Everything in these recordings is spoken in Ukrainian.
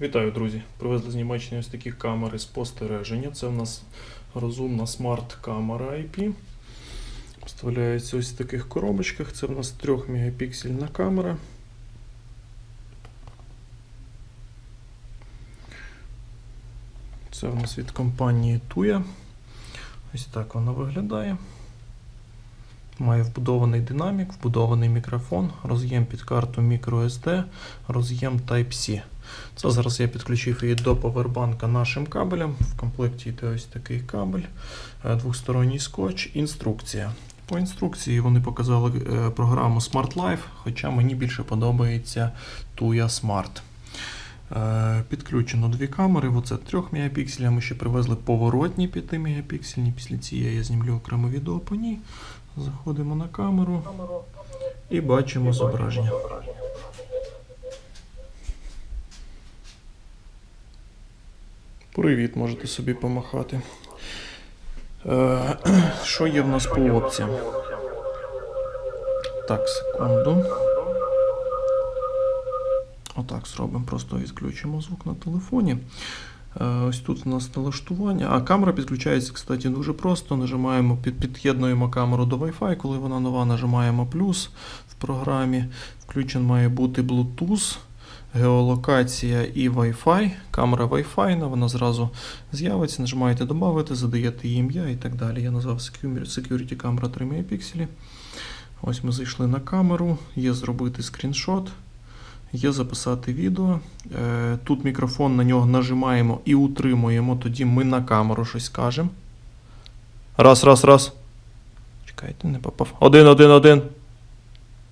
Вітаю, друзі! Привезли з Німеччини ось такі камери спостереження. Це в нас розумна смарт-камера IP. Вставляється ось в таких коробочках. Це в нас 3 мегапіксельна камера. Це в нас від компанії Tuya. Ось так вона виглядає. Має вбудований динамік, вбудований мікрофон, роз'єм під карту microSD, роз'єм Type-C. Це зараз я підключив її до повербанка нашим кабелем. В комплекті йде ось такий кабель, е, двохсторонній скотч, інструкція. По інструкції вони показали е, програму Smart Life, хоча мені більше подобається Tuya Smart. Е, Підключено дві камери, оце 3 мегапікселя. Ми ще привезли поворотні 5 мегапіксельні. Після цієї я знімлю окреме відео по ній. Заходимо на камеру і бачимо зображення. Привіт, можете собі помахати. Е, Що є в нас по опціям? Так, секунду. Отак зробимо, просто відключимо звук на телефоні. Е, Ось тут у нас налаштування. А камера підключається, кстати, дуже просто. Нажимаємо, під'єднуємо камеру до Wi-Fi, коли вона нова, нажимаємо плюс в програмі. Включен має бути Bluetooth, геолокація і Wi-Fi. Камера Wi-Fi, вона зразу з'явиться. Нажимаєте додати, задаєте їй ім'я і так далі. Я назвав Security камера 3 мегапікселі. Ось ми зайшли на камеру, є зробити скріншот. Є записати відео. Е, Тут мікрофон на нього нажимаємо і утримуємо, тоді ми на камеру щось скажемо. Раз, раз, раз. Чекайте, не попав. Один, один, один.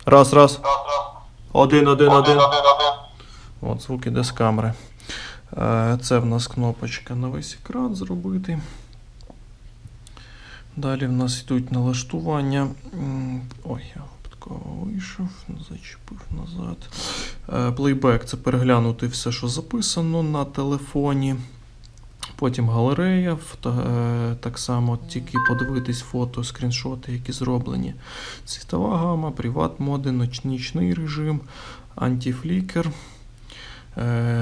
Раз, раз. Один, один, один. От звук іде з камери. Е, Це в нас кнопочка на весь екран зробити. Далі в нас йдуть налаштування. Ой, я випадково вийшов, зачепив назад. Е, Плейбек це переглянути все, що записано на телефоні. Потім галерея, е, так само тільки подивитись фото, скріншоти, які зроблені. Цвітова гама, приват моди, нічний режим, антифлікер,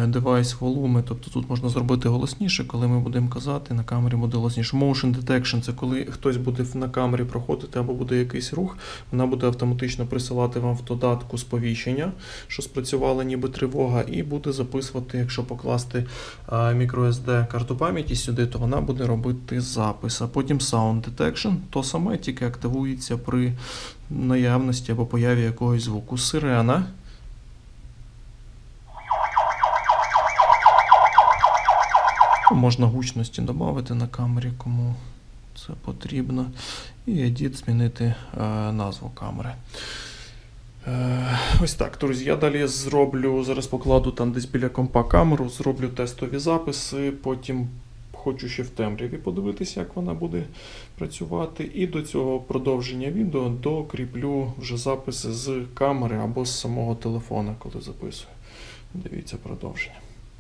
девайс волуми. Тобто тут можна зробити голосніше, коли ми будемо казати, на камері буде голосніше. Motion detection це коли хтось буде на камері проходити або буде якийсь рух, вона буде автоматично присилати вам в додатку сповіщення, що спрацювала ніби тривога, і буде записувати, якщо покласти microSD карту пам'яті сюди, то вона буде робити запис. А потім Sound Detection, то саме тільки активується при наявності або появі якогось звуку. Сирена. Можна гучності додати на камері, кому це потрібно. І Edit змінити е, назву камери. Е, ось так, друзі. Я далі зроблю, зараз покладу там десь біля компа камеру, зроблю тестові записи, потім хочу ще в темряві подивитися, як вона буде працювати. І до цього продовження відео докріплю вже записи з камери або з самого телефона, коли записую. Дивіться продовження.